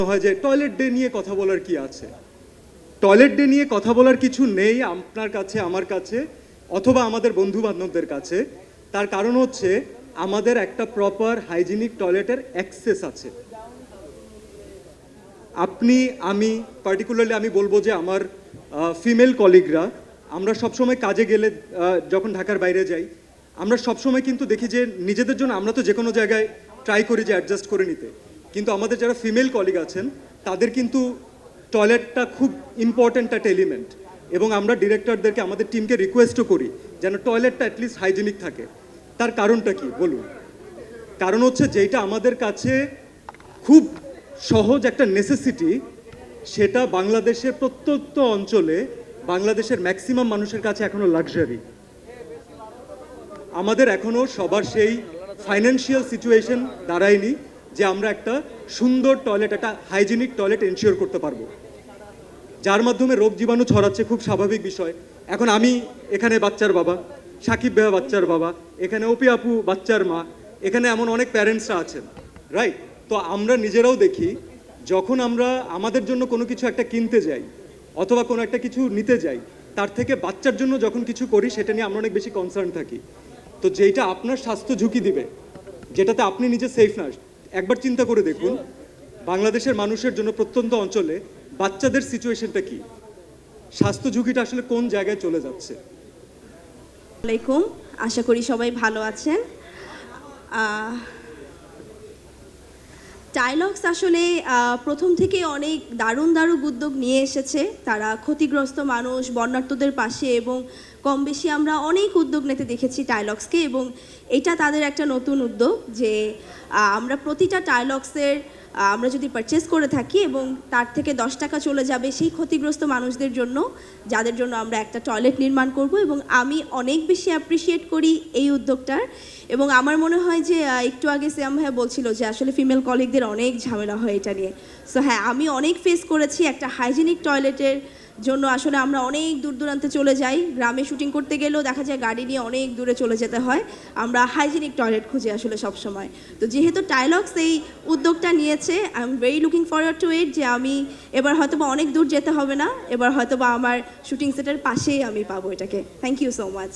হয় যে toilet day নিয়ে কথা বলার কি আছে? টয়লেট ডে নিয়ে কথা বলার কিছু নেই আপনার কাছে, আমার কাছে, অথবা আমাদের বন্ধু বান্ধবদের কাছে। তার কারণ হচ্ছে আমাদের একটা প্রপার হাইজিনিক টয়লেটের অ্যাক্সেস আছে। আপনি, আমি পার্টিকুলারলি আমি বলব যে আমার ফিমেল কলিগরা আমরা সবসময় কাজে গেলে যখন ঢাকার বাইরে যাই, আমরা সবসময় কিন্তু দেখি যে নিজেদের জন্য আমরা তো যে কোনো জায়গায় ট্রাই করি যে অ্যাডজাস্ট করে নিতে। কিন্তু আমাদের যারা ফিমেল কলিগ আছেন, তাদের কিন্তু টয়লেটটা খুব ইম্পর্ট্যান্ট একটা এলিমেন্ট এবং আমরা ডিরেক্টরদেরকে আমাদের টিমকে রিকোয়েস্টও করি যেন টয়লেটটা অ্যাটলিস্ট হাইজিনিক থাকে। তার কারণটা কি? বলুন। কারণ হচ্ছে যেটা আমাদের কাছে খুব সহজ একটা নেসেসিটি সেটা বাংলাদেশের প্রত্যন্ত অঞ্চলে বাংলাদেশের ম্যাক্সিমাম মানুষের কাছে এখনও লাক্সারি আমাদের এখনও সবার সেই ফাইন্যান্সিয়াল সিচুয়েশন দাঁড়ায়নি। যে আমরা একটা সুন্দর টয়লেট একটা হাইজিনিক টয়লেট এনশিওর করতে পারব। যার মাধ্যমে রোগ জীবাণু ছড়াচ্ছে, খুব স্বাভাবিক বিষয়। এখন আমি এখানে বাচ্চার বাবা, সাকিব ভাইয়া বাচ্চার বাবা, এখানে ওপি আপু বাচ্চার মা, এখানে এমন অনেক প্যারেন্টসরা আছেন রাইট তো আমরা নিজেরাও দেখি, যখন আমরা আমাদের জন্য কোনো কিছু একটা কিনতে যাই, অথবা কোনো একটা কিছু নিতে যাই, তার থেকে বাচ্চার জন্য যখন কিছু করি, সেটা নিয়ে আমরা অনেক বেশি কনসার্ন থাকি। তো যেইটা আপনার স্বাস্থ্য ঝুঁকি দিবে, যেটাতে আপনি নিজে সেফ না একবার চিন্তা করে দেখুন, বাংলাদেশের মানুষের জন্য প্রত্যন্ত অঞ্চলে বাচ্চাদের সিচুয়েশনটা কি? স্বাস্থ্য ঝুঁকিটা আসলে কোন জায়গায় চলে যাচ্ছে? আশা করি সবাই ভালো আছেন। টাইলক্স আসলে প্রথম থেকে অনেক দারুণ দারুণ উদ্যোগ নিয়ে এসেছে। তারা ক্ষতিগ্রস্ত মানুষ বন্যার্থদের পাশে এবং কম বেশি আমরা অনেক উদ্যোগ নিতে দেখেছি টাইলক্সকে এবং এটা তাদের একটা নতুন উদ্যোগ যে আমরা প্রতিটা টাইলক্সের আমরা যদি পারচেস করে থাকি এবং তার থেকে দশ টাকা চলে যাবে সেই ক্ষতিগ্রস্ত মানুষদের জন্য, যাদের জন্য আমরা একটা টয়লেট নির্মাণ করব এবং আমি অনেক বেশি অ্যাপ্রিসিয়েট করি এই উদ্যোগটার। এবং আমার মনে হয় যে একটু আগে শ্যাম ভাইয়া বলছিল যে, আসলে ফিমেল কলিগদের অনেক ঝামেলা হয় এটা নিয়ে। সো হ্যাঁ আমি অনেক ফেস করেছি একটা হাইজেনিক টয়লেটের জন্য আসলে আমরা অনেক দূর দূরান্তে চলে যাই। গ্রামে শুটিং করতে গেলেও দেখা যায় গাড়ি নিয়ে অনেক দূরে চলে যেতে হয়। আমরা হাইজিনিক টয়লেট খুঁজি আসলে সব সময় তো যেহেতু টাইলক্স এই উদ্যোগটা নিয়েছে I am very looking forward to it যে আমি এবার হয়তো বা অনেক দূর যেতে হবে না, এবার হয়তো বা আমার শুটিং সেটের পাশেই আমি পাবো এটাকে। Thank you so much